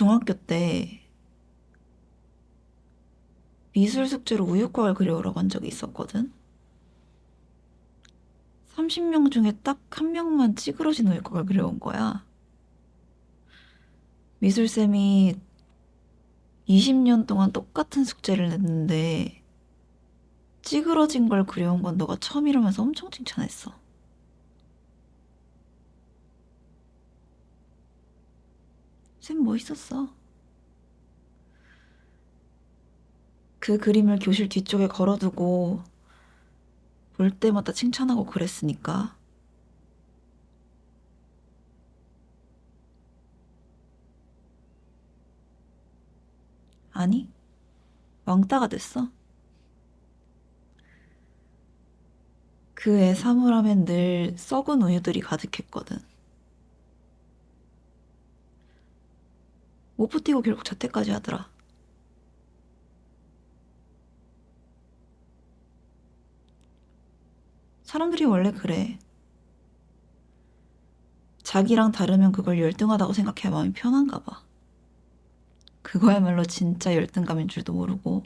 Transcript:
중학교 때 미술 숙제로 우유곽을 그려오라고 한 적이 있었거든. 30명 중에 딱 한 명만 찌그러진 우유곽을 그려온 거야. 미술쌤이 20년 동안 똑같은 숙제를 냈는데 찌그러진 걸 그려온 건 너가 처음이라면서 엄청 칭찬했어. 쌤 멋있었어. 그 그림을 교실 뒤쪽에 걸어두고 볼 때마다 칭찬하고 그랬으니까. 아니, 왕따가 됐어. 그 애 사물함엔 늘 썩은 우유들이 가득했거든. 못 버티고 결국 자퇴까지 하더라. 사람들이 원래 그래. 자기랑 다르면 그걸 열등하다고 생각해야 마음이 편한가 봐. 그거야말로 진짜 열등감인 줄도 모르고.